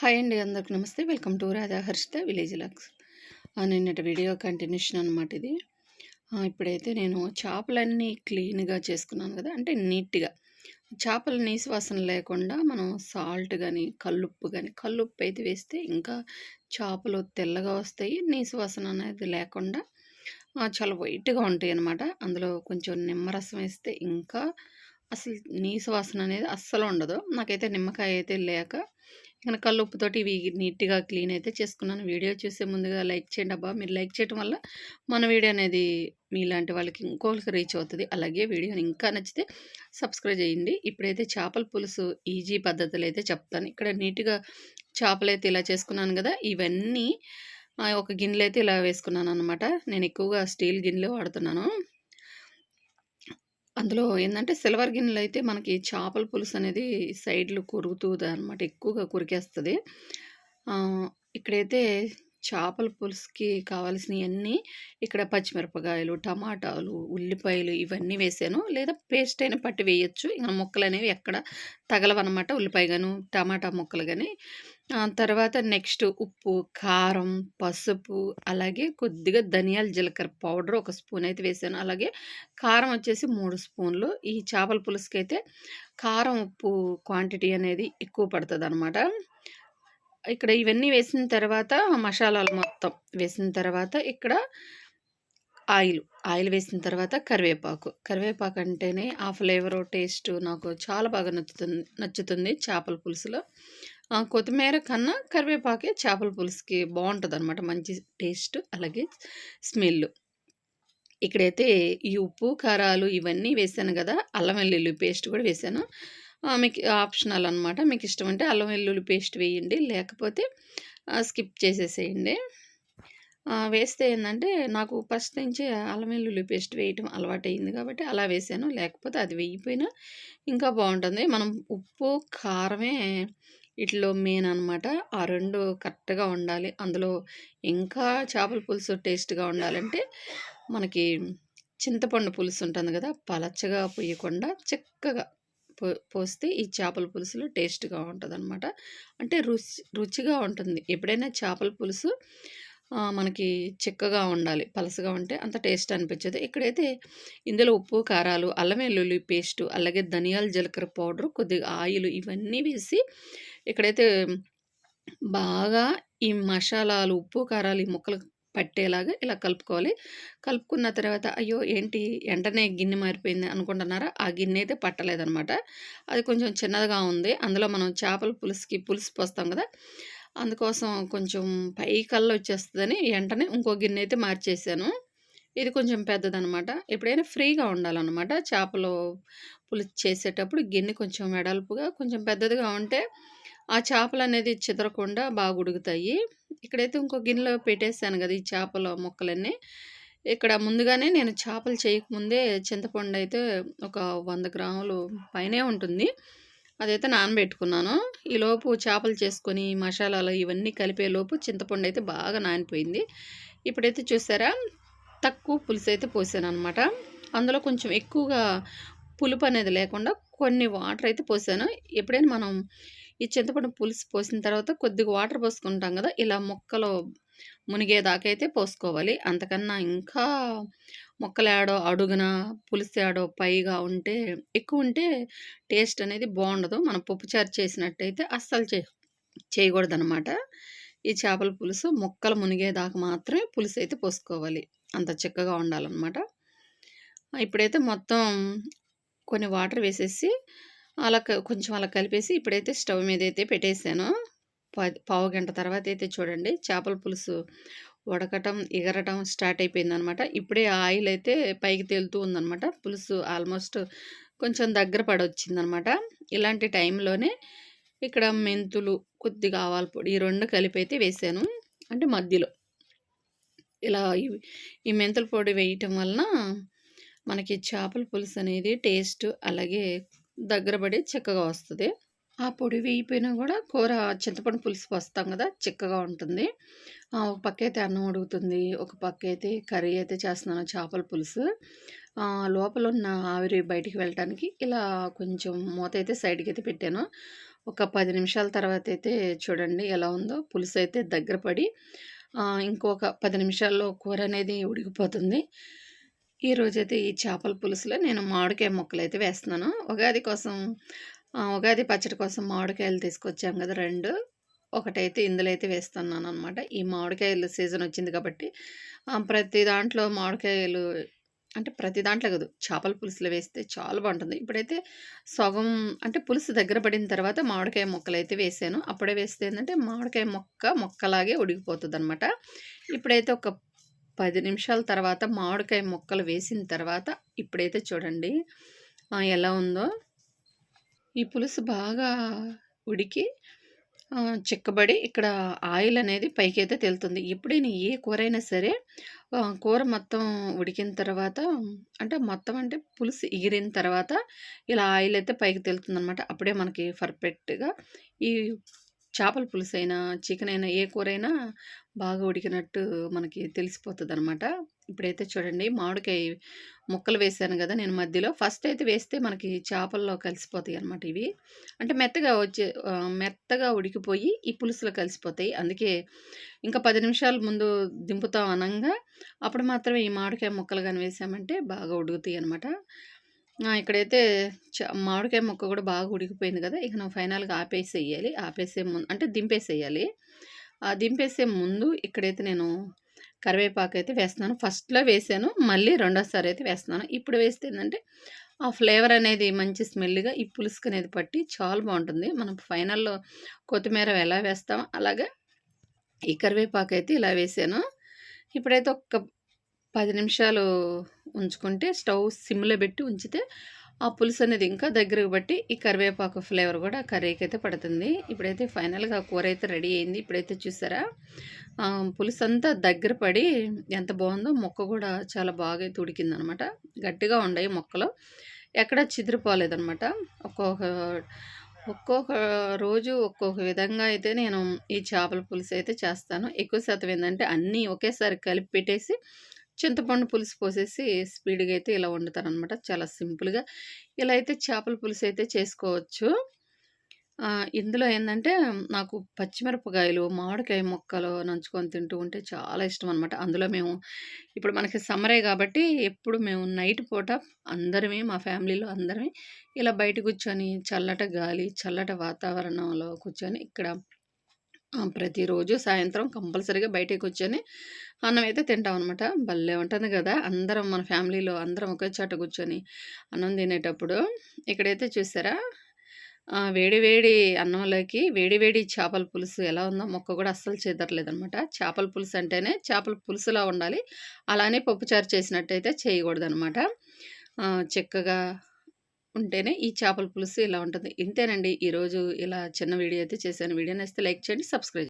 Hi అండి అందరికి నమస్తే. Welcome to Radha Harshitha village vlogs. నిన్నటి వీడియో కంటిన్యూషన్ అనమాట ఇది. ఇప్పుడైతే నేను చేపలన్నీ క్లీన్గా చేసుకున్నాను కదా అంటే నీట్గా. చేపలు నీసు వాసన లేకుండా మనం సాల్ట్ కానీ కల్లుప్పు కానీ కల్లుప్పు అయితే వేస్తే ఇంకా చేపలు తెల్లగా వస్తాయి. నీసు వాసన అనేది లేకుండా చాలా వైట్గా ఉంటాయి అన్నమాట. అందులో కొంచెం నిమ్మరసం వేస్తే ఇంకా అసలు నీసు వాసన అనేది అస్సలు ఉండదు. నాకైతే నిమ్మకాయ అయితే లేక ఇంకా ఉప్పుతోటి ఇవి నీట్గా క్లీన్ అయితే చేసుకున్నాను. వీడియో చూసే ముందుగా లైక్ చేయండి అబ్బా. మీరు లైక్ చేయడం వల్ల మన వీడియో అనేది మీలాంటి వాళ్ళకి ఇంకోళ్ళకి రీచ్ అవుతుంది. అలాగే వీడియోని ఇంకా నచ్చితే సబ్స్క్రైబ్ చేయండి. ఇప్పుడైతే చేపల పులుసు ఈజీ పద్ధతులు అయితే చెప్తాను. ఇక్కడ నీట్గా చేపలు అయితే ఇలా చేసుకున్నాను కదా ఇవన్నీ ఆ, ఒక గిన్నెలు అయితే ఇలా వేసుకున్నాను అనమాట నేను ఎక్కువగా స్టీల్ గిన్నెలు వాడుతున్నాను. అందులో ఏంటంటే సిల్వర్ గిన్నెలు అయితే మనకి చేపల పులుసు అనేది సైడ్లు కొరుకుతుంది అనమాట ఎక్కువగా కొరికేస్తుంది. ఇక్కడైతే చేపల పులుసుకి కావాల్సినవన్నీ ఇక్కడ పచ్చిమిరపకాయలు టమాటాలు ఉల్లిపాయలు ఇవన్నీ వేసాను. లేదా పేస్ట్ అయినా పట్టి వేయచ్చు. ఇంకా ముక్కలు అనేవి ఎక్కడ తగలవన్నమాట. ఉల్లిపాయ గాను టమాటా ముక్కలు కానీ తర్వాత నెక్స్ట్ ఉప్పు కారం పసుపు అలాగే కొద్దిగా ధనియాల జీలకర్ర పౌడర్ ఒక స్పూన్ అయితే వేసాను. అలాగే కారం వచ్చేసి మూడు స్పూన్లు. ఈ చేపల పులుసుకి అయితే కారం ఉప్పు క్వాంటిటీ అనేది ఎక్కువ పడుతుంది అనమాట ఇక్కడ ఇవన్నీ వేసిన తర్వాత మసాలాలు మొత్తం వేసిన తర్వాత ఇక్కడ ఆయిల్ ఆయిల్ వేసిన తర్వాత కరివేపాకు. కరివేపాకు అంటేనే ఆ ఫ్లేవర్ టేస్ట్ నాకు చాలా బాగా నచ్చుతుంది నచ్చుతుంది చేపల పులుసులో. కొత్తిమీర కన్నా కరివేపాకే చేపల పులుసుకి బాగుంటుంది అనమాట మంచి టేస్ట్ అలాగే స్మెల్. ఇక్కడైతే ఈ ఉప్పు కారాలు ఇవన్నీ వేసాను కదా అల్లం వెల్లుల్లి పేస్ట్ కూడా వేసాను. మీకు ఆప్షనల్ అనమాట మీకు ఇష్టం అంటే అల్లం వెల్లుల్లి పేస్ట్ వేయండి లేకపోతే స్కిప్ చేసేసేయండి. వేస్తే ఏంటంటే నాకు ఫస్ట్ నుంచి అల్లం వెల్లుల్లి పేస్ట్ వేయటం అలవాటైంది కాబట్టి అలా వేసాను. లేకపోతే అది వేయిపోయినా ఇంకా బాగుంటుంది. మనం ఉప్పు కారమే వీటిలో మెయిన్ అనమాట ఆ రెండు కరెక్ట్గా ఉండాలి. అందులో ఇంకా చేపల పులుసు టేస్ట్గా ఉండాలంటే మనకి చింతపండు పులుసు ఉంటుంది కదా పలచగా పొయ్యకుండా చిక్కగా పో పోస్తే ఈ చేపల పులుసులో టేస్ట్గా ఉంటుంది అనమాట అంటే రుచి రుచిగా ఉంటుంది. ఎప్పుడైనా చేపల పులుసు మనకి చిక్కగా ఉండాలి పలసగా ఉంటే అంత టేస్ట్ అనిపించదు. ఇక్కడైతే ఇందులో ఉప్పు కారాలు అల్లం వెల్లుల్లి పేస్టు అలాగే ధనియాల జీలకర్ర పౌడర్ కొద్దిగా ఆయిల్ ఇవన్నీ వేసి ఇక్కడైతే బాగా ఈ మసాలాలు ఉప్పు కారాలు ఈ ముక్కలు పట్టేలాగా ఇలా కలుపుకోవాలి. కలుపుకున్న తర్వాత అయ్యో ఏంటి? వెంటనే గిన్నె మారిపోయింది అనుకుంటున్నారా? ఆ గిన్నె అయితే పట్టలేదనమాట. అది కొంచెం చిన్నదిగా ఉంది. అందులో మనం చేపల పులుసుకి పులుసు పోస్తాం కదా? అందుకోసం కొంచెం పై కళ్ళు వచ్చేస్తుందని వెంటనే ఇంకో గిన్నె అయితే మార్చేసాను. ఇది కొంచెం పెద్దదనమాట. ఎప్పుడైనా ఫ్రీగా ఉండాలన్నమాట. చేపలు పులుసు చేసేటప్పుడు గిన్నె కొంచెం వెడల్పుగా కొంచెం పెద్దదిగా ఉంటే ఆ చేపలు అనేది చెదరకుండా బాగా ఉడుకుతాయి. ఇక్కడైతే ఇంకో గిన్నెలో పెట్టేసాను కదా ఈ చేపల మొక్కలన్నీ. ఇక్కడ ముందుగానే నేను చేపలు చేయకముందే చింతపండు అయితే ఒక వంద గ్రాములు పైనే ఉంటుంది. అదైతే నానబెట్టుకున్నాను. ఈలోపు చేపలు చేసుకొని మసాలాలు ఇవన్నీ కలిపే లోపు చింతపండు అయితే బాగా నానిపోయింది. ఇప్పుడైతే చూసారా? తక్కువ పులుసు అయితే పోసాను అనమాట అందులో కొంచెం ఎక్కువగా పులుపు అనేది లేకుండా కొన్ని వాటర్ అయితే పోసాను. ఎప్పుడైనా మనం ఈ చింతపండు పులుసు పోసిన తర్వాత కొద్దిగా వాటర్ పోసుకుంటాం కదా ఇలా మొక్కలు మునిగేదాకైతే పోసుకోవాలి. అంతకన్నా ఇంకా మొక్కలాడో అడుగున పులుసు పైగా ఉంటే ఎక్కువ ఉంటే టేస్ట్ అనేది బాగుండదు. మనం పప్పుచారు చేసినట్టయితే అస్సలు చే చేయకూడదనమాట ఈ చేపల పులుసు మొక్కలు మునిగేదాకా మాత్రమే పులుసు అయితే పోసుకోవాలి. అంత చిక్కగా ఉండాలన్నమాట. ఇప్పుడైతే మొత్తం కొన్ని వాటర్ వేసేసి అలా కొంచెం అలా కలిపేసి ఇప్పుడైతే స్టవ్ మీద అయితే పెట్టేశాను పావు గంట తర్వాత అయితే చూడండి చేపల పులుసు ఉడకటం ఎగరటం స్టార్ట్ అయిపోయిందనమాట. ఇప్పుడే ఆయిల్ అయితే పైకి తేలుతూ ఉందనమాట. పులుసు ఆల్మోస్ట్ కొంచెం దగ్గర పడొచ్చిందనమాట. ఇలాంటి టైంలోనే ఇక్కడ మెంతులు కొద్దిగా ఆవాల పొడి ఈ రెండు కలిపి అయితే వేసాను. అంటే మధ్యలో ఇలా ఈ- ఈ మెంతుల పొడి వేయటం వలన మనకి చేపల పులుసు అనేది టేస్ట్ అలాగే దగ్గర పడి చిక్కగా వస్తుంది ఆ పొడి వేయిపోయినా కూడా కూర చింతపండు పులుసు వస్తాం కదా చిక్కగా ఉంటుంది ఒక పక్క అయితే అన్నం ఉడుగుతుంది ఒక పక్క అయితే కర్రీ అయితే చేస్తున్నాను చేపల పులుసు లోపల ఉన్న ఆవిరి బయటికి వెళ్ళటానికి ఇలా కొంచెం మూత అయితే సైడ్కి అయితే పెట్టాను ఒక పది నిమిషాల తర్వాత అయితే చూడండి ఎలా ఉందో. పులుసయితే దగ్గర పడి ఇంకొక పది నిమిషాల్లో కూర అనేది ఉడికిపోతుంది. ఈరోజైతే ఈ చేపల పులుసులో నేను మామిడికాయ ముక్కలైతే వేస్తున్నాను. ఉగాది కోసం ఉగాది పచ్చడి కోసం మామిడికాయలు తీసుకొచ్చాం కదా రెండు ఒకటైతే ఇందులో అయితే వేస్తున్నాను అనమాట ఈ మామిడికాయలు సీజనొచ్చింది కాబట్టి ప్రతి దాంట్లో మామిడికాయలు అంటే ప్రతి దాంట్లో కాదు. చేపల పులుసులో వేస్తే చాలా బాగుంటుంది ఇప్పుడైతే సగం అంటే పులుసు దగ్గర పడిన తర్వాత మామిడికాయ ముక్కలైతే వేసాను. అప్పుడే వేస్తే ఏంటంటే మామిడికాయ ముక్క ముక్కలాగే ఉడికిపోతదనమాట. ఇప్పుడైతే ఒక పది నిమిషాల తర్వాత మామిడికాయ ముక్కలు వేసిన తర్వాత ఇప్పుడైతే చూడండి ఎలా ఉందో. ఈ పులుసు బాగా ఉడికి చిక్కబడి ఇక్కడ ఆయిల్ అనేది పైకి అయితే తేలుతుంది. ఎప్పుడైనా ఏ కూర అయినా సరే కూర మొత్తం ఉడికిన తర్వాత అంటే మొత్తం అంటే పులుసు ఎగిరిన తర్వాత ఇలా ఆయిల్ అయితే పైకి తేలుతుందనమాట. అప్పుడే మనకి పర్ఫెక్ట్‌గా ఈ చేపల పులుసైనా, అయినా ఏ కూరైనా బాగా ఉడికినట్టు మనకి తెలిసిపోతదనమాట. ఇప్పుడైతే చూడండి మామిడికాయ ముక్కలు వేసాను కదా నేను మధ్యలో. ఫస్ట్ అయితే వేస్తే మనకి చేపల్లో కలిసిపోతాయి అనమాట ఇవి. అంటే మెత్తగా వచ్చే మెత్తగా ఉడికిపోయి ఈ పులుసులో కలిసిపోతాయి. అందుకే ఇంకా పది నిమిషాల ముందు దింపుతాం అనంగా అప్పుడు మాత్రమే ఈ మామిడికాయ ముక్కలు కానీ వేసామంటే బాగా ఉడుకుతాయి అనమాట ఇక్కడైతే మామిడికాయ ముక్క కూడా బాగా ఉడికిపోయింది కదా ఇక మనం ఫైనల్‌గా ఆపేసేయాలి. ఆపేసే ముందు అంటే దింపేసేయాలి. ఆ దింపేసే ముందు ఇక్కడైతే నేను కరివేపాకు అయితే వేస్తున్నాను. ఫస్ట్‌లో వేసాను. మళ్ళీ రెండోసారి అయితే వేస్తున్నాను. ఇప్పుడు వేస్తే ఏంటంటే ఆ ఫ్లేవర్ అనేది మంచి స్మెల్‌గా ఈ పులుసుకు అనేది పట్టి చాలా బాగుంటుంది మనం ఫైనల్‌లో కొత్తిమీర ఎలా వేస్తామో అలాగా ఈ కరివేపాకు అయితే ఇలా వేసాను. ఇప్పుడైతే ఒక్క పది నిమిషాలు ఉంచుకుంటే స్టవ్ సిమ్‌లో పెట్టి ఉంచితే ఆ పులుసు అనేది ఇంకా దగ్గరకు బట్టి ఈ కరివేపాకు ఫ్లేవర్ కూడా కర్రీకి అయితే పడుతుంది. ఇప్పుడైతే ఫైనల్‌గా కూర అయితే రెడీ అయింది. ఇప్పుడైతే చూసారా పులుసు పులుసంతా దగ్గర పడి ఎంత బాగుందో ముక్క కూడా చాలా బాగా అయితే ఉడికిందనమాట. గట్టిగా ఉన్నాయి మొక్కలు ఎక్కడ చిదిరిపోలేదనమాట. ఒక్కొక్క ఒక్కొక్క రోజు ఒక్కొక్క విధంగా అయితే నేను ఈ చేపల పులుసు అయితే చేస్తాను. ఎక్కువ శాతం ఏంటంటే అన్నీ ఒకేసారి కలిపి పెట్టేసి చింతపండు పులుసు పోసేసి స్పీడ్‌గా అయితే ఇలా వండుతారనమాట చాలా సింపుల్‌గా. ఇలా అయితే చేపల పులుసు అయితే చేసుకోవచ్చు. ఇందులో ఏంటంటే నాకు పచ్చిమిరపకాయలు, మామిడికాయ ముక్కలు నంచుకొని తింటూ ఉంటే చాలా ఇష్టం అనమాట అందులో మేము ఇప్పుడు మనకి సమ్మరే కాబట్టి ఎప్పుడు మేము నైట్ పూట అందరమే మా ఫ్యామిలీలో అందరమే ఇలా బయట కూర్చొని చల్లట గాలి, చల్లట వాతావరణంలో కూర్చొని ఇక్కడ ప్రతిరోజు సాయంత్రం కంపల్సరీగా బయటకు కూర్చొని అన్నం అయితే తింటామనమాట. భలే ఉంటుంది కదా అందరం మన ఫ్యామిలీలో అందరం ఒకే చాట కూర్చొని అన్నం తినేటప్పుడు. ఇక్కడైతే చూసారా వేడివేడి అన్నంలోకి వేడివేడి చేపల పులుసు ఎలా ఉందో మొక్క కూడా అస్సలు చెదరలేదనమాట. చేపల పులుసు అంటేనే చేపల పులుసులా ఉండాలి. అలానే పప్పుచారు చేసినట్టయితే చేయకూడదనమాట. చక్కగా ఉంటేనే ఈ చేపల పులుసు ఇలా ఉంటుంది. ఇంతేనండి ఈరోజు ఇలా చిన్న వీడియో అయితే చేశాను. వీడియో నచ్చితే లైక్ చేయండి. సబ్స్క్రైబ్